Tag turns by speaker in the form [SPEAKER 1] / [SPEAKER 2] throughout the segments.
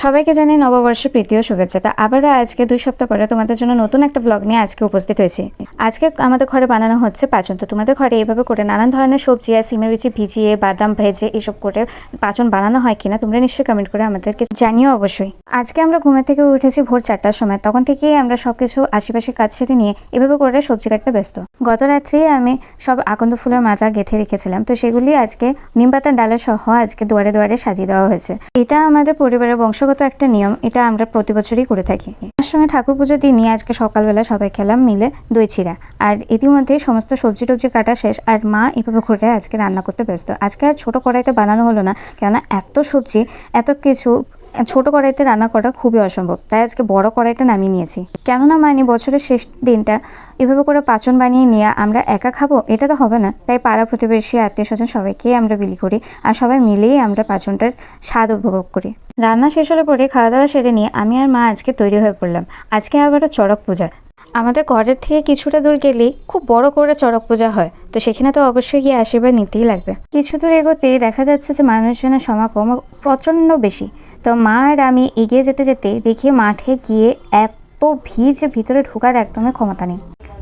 [SPEAKER 1] সবাইকে জানাই নববর্ষের প্রীতি ও শুভেচ্ছা। তা আবারও আজকে দুই সপ্তাহ পরে তোমাদের জন্য নতুন একটা ব্লগ নিয়ে আজকে উপস্থিত হয়েছি। আজকে আমাদের ঘরে বানানো হচ্ছে পাচন। তো তোমাদের ঘরে এইভাবে করে নানান ধরনের সবজি আর সিমের বিচি, ভিজিয়ে, বাদাম, ভেজে এসব করে পাচন বানানো হয় কিনা তোমরা নিশ্চয়ই কমেন্ট করে আমাদেরকে জানিও অবশ্যই। আজকে আমরা ঘুমে থেকে উঠেছি ভোর চারটার সময়। তখন থেকেই আমরা সবকিছু আশেপাশে কাজ সেরে নিয়ে এভাবে করে সবজি কাটতে ব্যস্ত। গত রাত্রে আমি সব আকন্দ ফুলের মালা গেঁথে রেখেছিলাম। তো সেগুলি আজকে নিম পাতার ডালের সহ আজকে দুয়ারে দুয়ারে সাজিয়ে দেওয়া হয়েছে। এটা আমাদের পরিবারের বংশগত একটা নিয়ম, এটা আমরা প্রতি বছরই করে থাকি। তার সঙ্গে ঠাকুর পুজো দিনই আজকে সকালবেলা সবাই খেলাম মিলে দই চিরা আর ইতিমধ্যে সমস্ত সবজি টবজি কাটা শেষ, আর মা এভাবে ঘুরে আজকে রান্না করতে ব্যস্ত। আজকে আর ছোটো কড়াইতে বানানো হলো না, কেননা এত সবজি, এত কিছু ছোট কড়াইতে রান্না করা খুবই অসম্ভব। তাই আজকে বড় কড়াইটা নামিয়ে নিয়েছি। কেননা মানে বছরের শেষ দিনটা এভাবে করে পাচন বানিয়ে নিয়ে আমরা একা খাব, এটা তো হবে না। তাই পাড়া প্রতিবেশী, আত্মীয় স্বজন সবাইকেই আমরা বিলি করি আর সবাই মিলেই আমরা পাচনটার স্বাদ উপভোগ করি। রান্না শেষ হলে পরে খাওয়া দাওয়া সেরে নিয়ে আমি আর মা আজকে তৈরি হয়ে পড়লাম। আজকে আবারও চড়ক পূজা। আমাদের ঘরের থেকে কিছুটা দূর গেলেই খুব বড় করে চড়ক পূজা হয়, তো সেখানে তো অবশ্যই গিয়ে আশীর্বাদ নিতেই লাগবে। কিছু দূর এগোতেই দেখা যাচ্ছে যে মানুষজনের সমাগম প্রচণ্ড বেশি। তো মা আর আমি এগিয়ে যেতে যেতে দেখি মাঠে গিয়ে এত ভিড় যে ভিতরে ঢোকার একদমই ক্ষমতা নেই।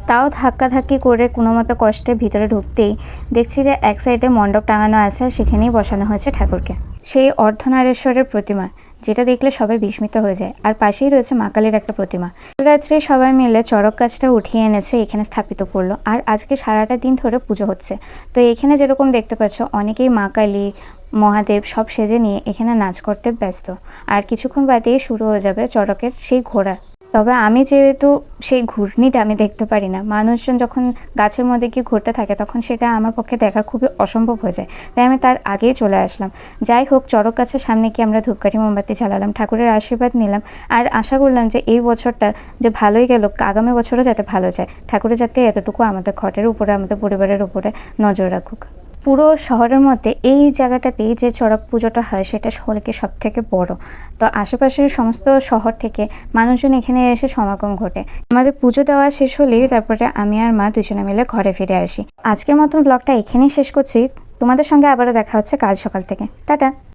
[SPEAKER 1] তাও ধাক্কাধাক্কি করে কোনো মতো কষ্টে ভিতরে ঢুকতেই দেখছি যে এক সাইডে মণ্ডপ টাঙানো আছে সেখানেই বসানো হয়েছে ঠাকুরকে। সেই অর্ধনারেশ্বরের প্রতিমা। যেটা দেখলে সবাই বিস্মিত হয়ে যায়। আর পাশেই রয়েছে মা কালীর একটা প্রতিমা। রাত্রে সবাই মিলে চড়ক গাছটা উঠিয়ে এনেছে, এখানে স্থাপিত করল। আর আজকে সারাটা দিন ধরে পুজো হচ্ছে। তো এখানে যেরকম দেখতে পাচ্ছ, অনেকেই মা কালী, মহাদেব সব সেজে নিয়ে এখানে নাচ করতে ব্যস্ত। আর কিছুক্ষণ বাদেই শুরু হয়ে যাবে চড়কের সেই ঘোড়া তবে আমি যেহেতু সেই ঘূর্ণিটা আমি দেখতে পারি না, মানুষজন যখন গাছের মধ্যে গিয়ে ঘুরতে থাকে তখন সেটা আমার পক্ষে দেখা খুবই অসম্ভব হয়ে যায়। তাই আমি তার আগেই চলে আসলাম। যাই হোক, চড়ক গাছের সামনে কি আমরা ধূপকাঠি, মোমবাতি চালালাম ঠাকুরের আশীর্বাদ নিলাম আর আশা করলাম যে এই বছরটা যে ভালোই গেল, আগামী বছরও যাতে ভালো যায়। ঠাকুরের যাতে এতটুকু আমাদের ঘরের উপরে, আমাদের পরিবারের উপরে নজর রাখুক। পুরো শহরের মধ্যে এই জায়গাটাতেই যে চড়ক পুজোটা হয়, সেটা শহরকে সব থেকে বড়। তো আশেপাশের সমস্ত শহর থেকে মানুষজন এখানে এসে সমাগম ঘটে। আমাদের পুজো দেওয়া শেষ হলেই তারপরে আমি আর মা দুজনে মিলে ঘরে ফিরে আসি। আজকের মতন ব্লগটা এখানেই শেষ করছি। তোমাদের সঙ্গে আবারও দেখা হচ্ছে কাল সকাল থেকে। টাটা!